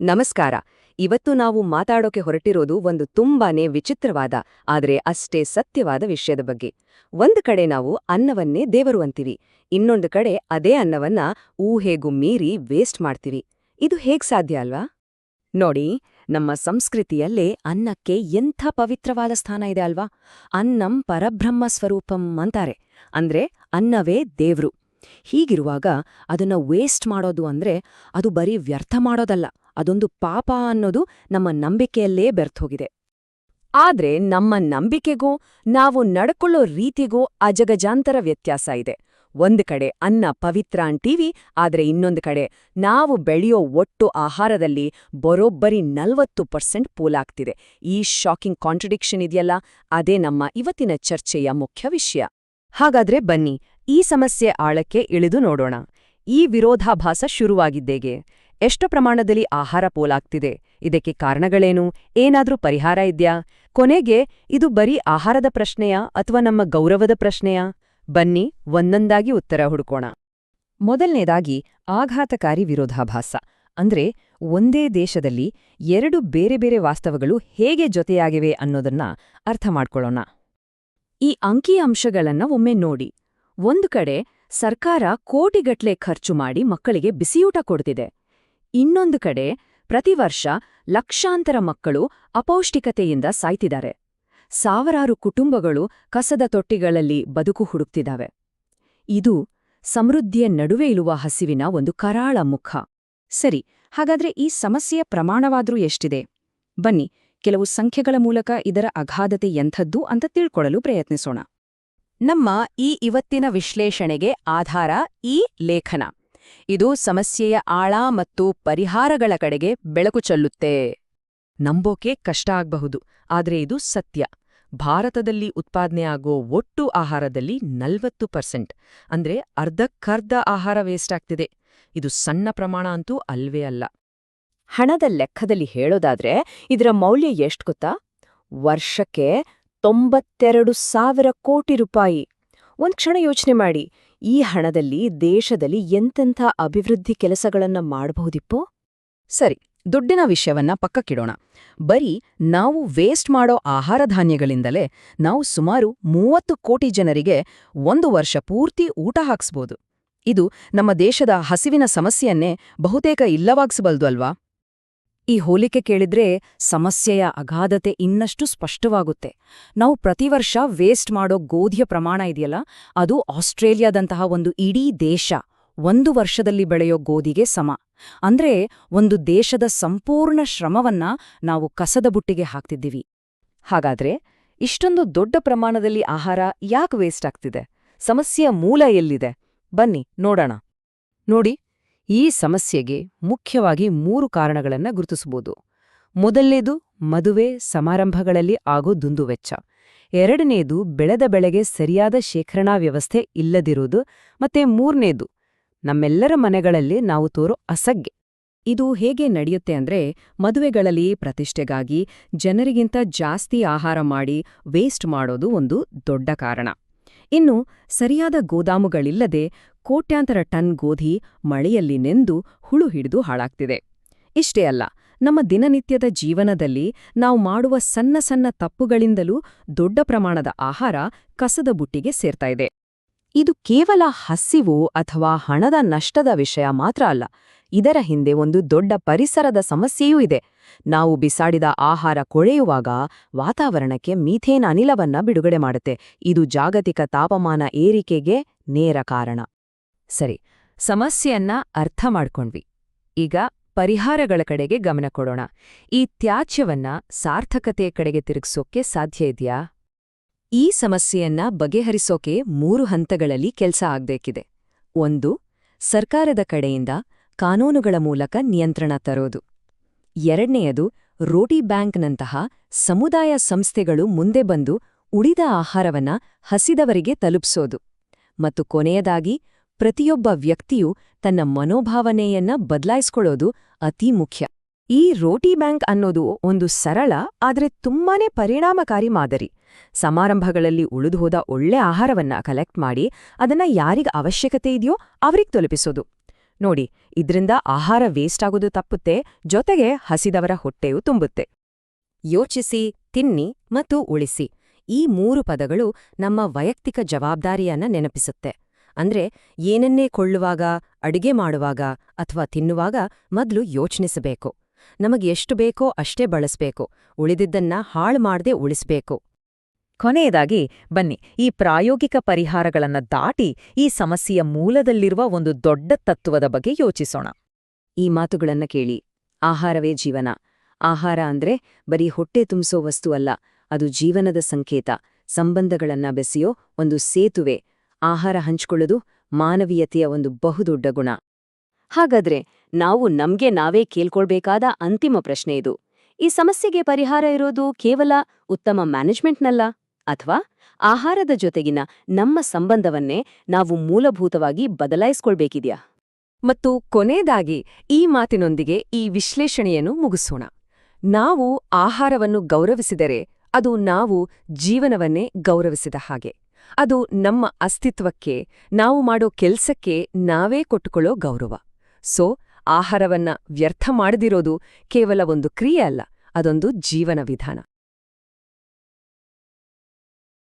ನಮಸ್ಕಾರ. ಇವತ್ತು ನಾವು ಮಾತಾಡೋಕೆ ಹೊರಟಿರೋದು ಒಂದು ತುಂಬಾನೇ ವಿಚಿತ್ರವಾದ, ಆದರೆ ಅಷ್ಟೇ ಸತ್ಯವಾದ ವಿಷಯದ ಬಗ್ಗೆ. ಒಂದು ಕಡೆ ನಾವು ಅನ್ನವನ್ನೇ ದೇವರು ಅಂತೀವಿ, ಇನ್ನೊಂದು ಕಡೆ ಅದೇ ಅನ್ನವನ್ನ ಊಹೆಗೂ ಮೀರಿ ವೇಸ್ಟ್ ಮಾಡ್ತೀವಿ. ಇದು ಹೇಗ್ ಸಾಧ್ಯ ಅಲ್ವಾ? ನೋಡಿ, ನಮ್ಮ ಸಂಸ್ಕೃತಿಯಲ್ಲೇ ಅನ್ನಕ್ಕೆ ಎಂಥ ಪವಿತ್ರವಾದ ಸ್ಥಾನ ಇದೆ ಅಲ್ವಾ? ಅನ್ನಂ ಪರಬ್ರಹ್ಮ ಸ್ವರೂಪಂ ಅಂತಾರೆ. ಅಂದ್ರೆ ಅನ್ನವೇ ದೇವ್ರು. ಹೀಗಿರುವಾಗ ಅದನ್ನ ವೇಸ್ಟ್ ಮಾಡೋದು ಅಂದ್ರೆ ಅದು ಬರೀ ವ್ಯರ್ಥ ಮಾಡೋದಲ್ಲ. ಅದೊಂದು ಪಾಪ ಅನ್ನೋದು ನಮ್ಮ ನಂಬಿಕೆಯಲ್ಲೇ ಬೆರ್ತೋಗಿದೆ ಆದ್ರೆ ನಮ್ಮ ನಂಬಿಕೆಗೂ, ನಾವು ನಡ್ಕೊಳ್ಳೋ ರೀತಿಗೂ ಅಜಗಜಾಂತರ ವ್ಯತ್ಯಾಸ ಇದೆ. ಒಂದು ಕಡೆ ಅನ್ನ ಪವಿತ್ರ ಅಂತೀವಿ ಆದ್ರೆ ಇನ್ನೊಂದು ಕಡೆ ನಾವು ಬೆಳೆಯೋ ಒಟ್ಟು ಆಹಾರದಲ್ಲಿ ಬರೋಬ್ಬರಿ ನಲ್ವತ್ತು ಪರ್ಸೆಂಟ್ ಪೋಲಾಗ್ತಿದೆ. ಈ ಶಾಕಿಂಗ್ ಕಾಂಟ್ರಡಿಕ್ಷನ್ ಇದೆಯಲ್ಲ, ಅದೇ ನಮ್ಮ ಇವತ್ತಿನ ಚರ್ಚೆಯ ಮುಖ್ಯ ವಿಷಯ. ಹಾಗಾದ್ರೆ ಬನ್ನಿ, ಈ ಸಮಸ್ಯೆ ಆಳಕ್ಕೆ ಇಳಿದು ನೋಡೋಣ. ಈ ವಿರೋಧಾಭಾಸ ಶುರುವಾಗಿದ್ದೇಗೆ. ಎಷ್ಟು ಪ್ರಮಾಣದಲ್ಲಿ ಆಹಾರ ಪೋಲಾಗ್ತಿದೆ. ಇದಕ್ಕೆ ಕಾರಣಗಳೇನು? ಏನಾದ್ರೂ ಪರಿಹಾರ ಇದ್ಯಾ? ಕೊನೆಗೆ, ಇದು ಬರೀ ಆಹಾರದ ಪ್ರಶ್ನೆಯಾ ಅಥವಾ ನಮ್ಮ ಗೌರವದ ಪ್ರಶ್ನೆಯಾ? ಬನ್ನಿ, ಒಂದೊಂದಾಗಿ ಉತ್ತರ ಹುಡುಕೋಣ. ಮೊದಲನೇದಾಗಿ, ಆಘಾತಕಾರಿ ವಿರೋಧಾಭಾಸ. ಅಂದ್ರೆ, ಒಂದೇ ದೇಶದಲ್ಲಿ ಎರಡು ಬೇರೆ ಬೇರೆ ವಾಸ್ತವಗಳು ಹೇಗೆ ಜೊತೆಯಾಗಿವೆ ಅನ್ನೋದನ್ನ ಅರ್ಥ ಮಾಡ್ಕೊಳ್ಳೋಣ. ಈ ಅಂಕಿಅಂಶಗಳನ್ನ ಒಮ್ಮೆ ನೋಡಿ. ಒಂದು ಕಡೆ ಸರ್ಕಾರ ಕೋಟಿಗಟ್ಲೆ ಖರ್ಚು ಮಾಡಿ ಮಕ್ಕಳಿಗೆ ಬಿಸಿಯೂಟ ಕೊಡ್ತಿದೆ. ಇನ್ನೊಂದು ಕಡೆ ಪ್ರತಿ ವರ್ಷ ಲಕ್ಷಾಂತರ ಮಕ್ಕಳು ಅಪೌಷ್ಟಿಕತೆಯಿಂದ ಸಾಯ್ತಿದ್ದಾರೆ. ಸಾವಿರಾರು ಕುಟುಂಬಗಳು ಕಸದ ತೊಟ್ಟಿಗಳಲ್ಲಿ ಬದುಕು ಹುಡುಕ್ತಿದ್ದಾವೆ. ಇದು ಸಮೃದ್ಧಿಯ ನಡುವೆ ಇರುವ ಹಸಿವಿನ ಒಂದು ಕರಾಳ ಮುಖ. ಸರಿ, ಹಾಗಾದ್ರೆ ಈ ಸಮಸ್ಯೆಯ ಪ್ರಮಾಣವಾದ್ರೂ ಎಷ್ಟಿದೆ? ಬನ್ನಿ, ಕೆಲವು ಸಂಖ್ಯೆಗಳ ಮೂಲಕ ಇದರ ಅಗಾಧತೆ ಎಂಥದ್ದು ಅಂತ ತಿಳ್ಕೊಳ್ಳಲು ಪ್ರಯತ್ನಿಸೋಣ. ನಮ್ಮ ಈ ಇವತ್ತಿನ ವಿಶ್ಲೇಷಣೆಗೆ ಆಧಾರ ಈ ಲೇಖನ. ಇದು ಸಮಸ್ಯೆಯ ಆಳ ಮತ್ತು ಪರಿಹಾರಗಳ ಕಡೆಗೆ ಬೆಳಕು ಚೆಲ್ಲುತ್ತೆ. ನಂಬೋಕೆ ಕಷ್ಟ ಆಗ್ಬಹುದು, ಆದರೆ ಇದು ಸತ್ಯ. ಭಾರತದಲ್ಲಿ ಉತ್ಪಾದನೆಯಾಗೋ ಒಟ್ಟು ಆಹಾರದಲ್ಲಿ ನಲ್ವತ್ತು ಪರ್ಸೆಂಟ್, ಅಂದ್ರೆ ಅರ್ಧಕ್ಕರ್ಧ ಆಹಾರ ವೇಸ್ಟ್ ಆಗ್ತಿದೆ. ಇದು ಸಣ್ಣ ಪ್ರಮಾಣ ಅಂತೂ ಅಲ್ವೇ ಅಲ್ಲ. ಹಣದ ಲೆಕ್ಕದಲ್ಲಿ ಹೇಳೋದಾದ್ರೆ, ಇದರ ಮೌಲ್ಯ ಎಷ್ಟು ಗೊತ್ತಾ? ವರ್ಷಕ್ಕೆ ತೊಂಬತ್ತೆರಡು ಸಾವಿರ ಕೋಟಿ ರೂಪಾಯಿ. ಒಂದ್ ಕ್ಷಣ ಯೋಚನೆ ಮಾಡಿ ಈ ಹಣದಲ್ಲಿ ದೇಶದಲ್ಲಿ ಎಂತೆಂಥ ಅಭಿವೃದ್ಧಿ ಕೆಲಸಗಳನ್ನ ಮಾಡಬಹುದಿಪ್ಪೋ? ಸರಿ, ದುಡ್ಡಿನ ವಿಷಯವನ್ನ ಪಕ್ಕಕ್ಕಿಡೋಣ. ಬರೀ ನಾವು ವೇಸ್ಟ್ ಮಾಡೋ ಆಹಾರ ಧಾನ್ಯಗಳಿಂದಲೇ ನಾವು ಸುಮಾರು ಮೂವತ್ತು ಕೋಟಿ ಜನರಿಗೆ ಒಂದು ವರ್ಷ ಪೂರ್ತಿ ಊಟ ಹಾಕ್ಸ್ಬೋದು. ಇದು ನಮ್ಮ ದೇಶದ ಹಸಿವಿನ ಸಮಸ್ಯೆಯನ್ನೇ ಬಹುತೇಕ ಇಲ್ಲವಾಗಿಸಬಲ್ದು ಅಲ್ವಾ? ಈ ಹೋಲಿಕೆ ಕೇಳಿದ್ರೆ ಸಮಸ್ಯೆಯ ಅಗಾಧತೆ ಇನ್ನಷ್ಟು ಸ್ಪಷ್ಟವಾಗುತ್ತೆ. ನಾವು ಪ್ರತಿ ವರ್ಷ ವೇಸ್ಟ್ ಮಾಡೋ ಗೋಧಿಯ ಪ್ರಮಾಣ ಇದೆಯಲ್ಲ? ಅದು ಆಸ್ಟ್ರೇಲಿಯಾದಂತಹ ಒಂದು ಇಡೀ ದೇಶ ಒಂದು ವರ್ಷದಲ್ಲಿ ಬೆಳೆಯೋ ಗೋಧಿಗೆ ಸಮ. ಅಂದ್ರೆ ಒಂದು ದೇಶದ ಸಂಪೂರ್ಣ ಶ್ರಮವನ್ನ ನಾವು ಕಸದ ಬುಟ್ಟಿಗೆ ಹಾಕ್ತಿದ್ದೀವಿ. ಹಾಗಾದ್ರೆ ಇಷ್ಟೊಂದು ದೊಡ್ಡ ಪ್ರಮಾಣದಲ್ಲಿ ಆಹಾರ ಯಾಕೆ ವೇಸ್ಟ್ ಆಗ್ತಿದೆ? ಸಮಸ್ಯೆಯ ಮೂಲ ಎಲ್ಲಿದೆ? ಬನ್ನಿ, ನೋಡೋಣ. ನೋಡಿ. ಈ ಸಮಸ್ಯೆಗೆ ಮುಖ್ಯವಾಗಿ ಮೂರು ಕಾರಣಗಳನ್ನು ಗುರುತಿಸಬಹುದು. ಮೊದಲನೇದು, ಮದುವೆ ಸಮಾರಂಭಗಳಲ್ಲಿ ಆಗೋ ದುಂದುವೆಚ್ಚ ಎರಡನೇದು, ಬೆಳೆದ ಬೆಳೆಗೆ ಸರಿಯಾದ ಶೇಖರಣಾ ವ್ಯವಸ್ಥೆ ಇಲ್ಲದಿರುವುದು ಮತ್ತೆ ಮೂರನೇದು, ನಮ್ಮೆಲ್ಲರ ಮನೆಗಳಲ್ಲಿ ನಾವು ತೋರೋ ಅಸಗ್ಗೆ ಇದು ಹೇಗೆ ನಡೆಯುತ್ತೆ ಅಂದ್ರೆ, ಮದುವೆಗಳಲ್ಲಿ ಪ್ರತಿಷ್ಠೆಗಾಗಿ ಜನರಿಗಿಂತ ಜಾಸ್ತಿ ಆಹಾರ ಮಾಡಿ ವೇಸ್ಟ್ ಮಾಡೋದು ಒಂದು ದೊಡ್ಡ ಕಾರಣ. ಇನ್ನು ಸರಿಯಾದ ಗೋದಾಮುಗಳಿಲ್ಲದೆ ಕೋಟ್ಯಾಂತರ ಟನ್ ಗೋಧಿ ಮಳೆಯಲ್ಲಿ ನೆಂದು ಹುಳು ಹಿಡಿದು ಹಾಳಾಗ್ತಿದೆ. ಇಷ್ಟೇ ಅಲ್ಲ, ನಮ್ಮ ದಿನನಿತ್ಯದ ಜೀವನದಲ್ಲಿ ನಾವು ಮಾಡುವ ಸಣ್ಣ ಸಣ್ಣ ತಪ್ಪುಗಳಿಂದಲೂ ದೊಡ್ಡ ಪ್ರಮಾಣದ ಆಹಾರ ಕಸದ ಬುಟ್ಟಿಗೆ ಸೇರ್ತಾ ಇದೆ. ಇದು ಕೇವಲ ಹಸಿವು ಅಥವಾ ಹಣದ ನಷ್ಟದ ವಿಷಯ ಮಾತ್ರ ಅಲ್ಲ. ಇದರ ಹಿಂದೆ ಒಂದು ದೊಡ್ಡ ಪರಿಸರದ ಸಮಸ್ಯೆಯೂ ಇದೆ. ನಾವು ಬಿಸಾಡಿದ ಆಹಾರ ಕೊಳೆಯುವಾಗ ವಾತಾವರಣಕ್ಕೆ ಮೀಥೇನ್ ಅನಿಲವನ್ನ ಬಿಡುಗಡೆ ಮಾಡುತ್ತೆ. ಇದು ಜಾಗತಿಕ ತಾಪಮಾನ ಏರಿಕೆಗೆ ನೇರ ಕಾರಣ. ಸರಿ, ಸಮಸ್ಯೆಯನ್ನ ಅರ್ಥ ಮಾಡ್ಕೊಂಡ್ವಿ. ಈಗ ಪರಿಹಾರಗಳ ಕಡೆಗೆ ಗಮನ ಕೊಡೋಣ. ಈ ತ್ಯಾಜ್ಯವನ್ನ ಸಾರ್ಥಕತೆಯ ಕಡೆಗೆ ತಿರುಗಿಸೋಕೆ ಸಾಧ್ಯ ಇದೆಯಾ? ಈ ಸಮಸ್ಯೆಯನ್ನ ಬಗೆಹರಿಸೋಕೆ ಮೂರು ಹಂತಗಳಲ್ಲಿ ಕೆಲಸ ಆಗ್ಬೇಕಿದೆ. ಒಂದು, ಸರ್ಕಾರದ ಕಡೆಯಿಂದ ಕಾನೂನುಗಳ ಮೂಲಕ ನಿಯಂತ್ರಣ ತರೋದು. ಎರಡನೆಯದು, ರೋಟಿ ಬ್ಯಾಂಕ್ನಂತಹ ಸಮುದಾಯ ಸಂಸ್ಥೆಗಳು ಮುಂದೆ ಬಂದು ಉಳಿದ ಆಹಾರವನ್ನ ಹಸಿದವರಿಗೆ ತಲುಪಿಸೋದು. ಮತ್ತು ಕೊನೆಯದಾಗಿ, ಪ್ರತಿಯೊಬ್ಬ ವ್ಯಕ್ತಿಯು ತನ್ನ ಮನೋಭಾವನೆಯನ್ನ ಬದಲಾಯಿಸ್ಕೊಳ್ಳೋದು ಅತೀ ಮುಖ್ಯ. ಈ ರೋಟಿ ಬ್ಯಾಂಕ್ ಅನ್ನೋದು ಒಂದು ಸರಳ, ಆದರೆ ತುಂಬಾನೇ ಪರಿಣಾಮಕಾರಿ ಮಾದರಿ. ಸಮಾರಂಭಗಳಲ್ಲಿ ಉಳಿದುಹೋದ ಒಳ್ಳೆ ಆಹಾರವನ್ನ ಕಲೆಕ್ಟ್ ಮಾಡಿ ಅದನ್ನ ಯಾರಿಗ ಅವಶ್ಯಕತೆ ಇದೆಯೋ ಅವ್ರಿಗೆ ತಲುಪಿಸೋದು. ನೋಡಿ, ಇದ್ರಿಂದ ಆಹಾರ ವೇಸ್ಟ್ ಆಗೋದು ತಪ್ಪುತ್ತೆ, ಜೊತೆಗೆ ಹಸಿದವರ ಹೊಟ್ಟೆಯೂ ತುಂಬುತ್ತೆ. ಯೋಚಿಸಿ, ತಿನ್ನಿ ಮತ್ತು ಉಳಿಸಿ. ಈ ಮೂರು ಪದಗಳು ನಮ್ಮ ವೈಯಕ್ತಿಕ ಜವಾಬ್ದಾರಿಯನ್ನ ನೆನಪಿಸುತ್ತೆ. ಅಂದ್ರೆ ಏನನ್ನೇ ಕೊಳ್ಳುವಾಗ, ಅಡಿಗೆ ಮಾಡುವಾಗ ಅಥವಾ ತಿನ್ನುವಾಗ ಮೊದಲು ಯೋಚ್ನಿಸಬೇಕು. ನಮಗೆ ಎಷ್ಟು ಬೇಕೋ ಅಷ್ಟೇ ಬಳಸಬೇಕು. ಉಳಿದಿದ್ದನ್ನ ಹಾಳು ಮಾಡದೆ ಉಳಿಸಬೇಕು. ಕೊನೆಯದಾಗಿ, ಬನ್ನಿ, ಈ ಪ್ರಾಯೋಗಿಕ ಪರಿಹಾರಗಳನ್ನು ದಾಟಿ ಈ ಸಮಸ್ಯೆಯ ಮೂಲದಲ್ಲಿರುವ ಒಂದು ದೊಡ್ಡ ತತ್ವದ ಬಗ್ಗೆ ಯೋಚಿಸೋಣ. ಈ ಮಾತುಗಳನ್ನ ಕೇಳಿ, ಆಹಾರವೇ ಜೀವನ. ಆಹಾರ ಅಂದ್ರೆ ಬರೀ ಹೊಟ್ಟೆ ತುಂಬಿಸೋ ವಸ್ತು ಅಲ್ಲ, ಅದು ಜೀವನದ ಸಂಕೇತ. ಸಂಬಂಧಗಳನ್ನ ಬೆಸೆಯೋ ಒಂದು ಸೇತುವೆ. ಆಹಾರ ಹಂಚಿಕೊಳ್ಳೋದು ಮಾನವೀಯತೆಯ ಒಂದು ಬಹುದೊಡ್ಡ ಗುಣ. ಹಾಗಾದ್ರೆ ನಾವು ನಮ್ಗೆ ನಾವೇ ಕೇಳ್ಕೊಳ್ಬೇಕಾದ ಅಂತಿಮ ಪ್ರಶ್ನೆ ಇದು. ಈ ಸಮಸ್ಯೆಗೆ ಪರಿಹಾರ ಇರೋದು ಕೇವಲ ಉತ್ತಮ ಮ್ಯಾನೇಜ್ಮೆಂಟ್ನಲ್ಲ, ಅಥವಾ? ಆಹಾರದ ಜೊತೆಗಿನ ನಮ್ಮ ಸಂಬಂಧವನ್ನೇ ನಾವು ಮೂಲಭೂತವಾಗಿ ಬದಲಾಯಿಸ್ಕೊಳ್ಬೇಕಿದೆಯಾ? ಮತ್ತು ಕೊನೆಯದಾಗಿ ಈ ಮಾತಿನೊಂದಿಗೆ ಈ ವಿಶ್ಲೇಷಣೆಯನ್ನು ಮುಗಿಸೋಣ. ನಾವು ಆಹಾರವನ್ನು ಗೌರವಿಸಿದರೆ ಅದು ನಾವು ಜೀವನವನ್ನೇ ಗೌರವಿಸಿದ ಹಾಗೆ. ಅದು ನಮ್ಮ ಅಸ್ತಿತ್ವಕ್ಕೆ, ನಾವು ಮಾಡೋ ಕೆಲ್ಸಕ್ಕೆ ನಾವೇ ಕೊಟ್ಟುಕೊಳ್ಳೋ ಗೌರವ. ಸೊ ಆಹಾರವನ್ನ ವ್ಯರ್ಥ ಮಾಡದಿರೋದು ಕೇವಲ ಒಂದು ಕ್ರಿಯೆ ಅಲ್ಲ ಅದೊಂದು ಜೀವನ ವಿಧಾನ.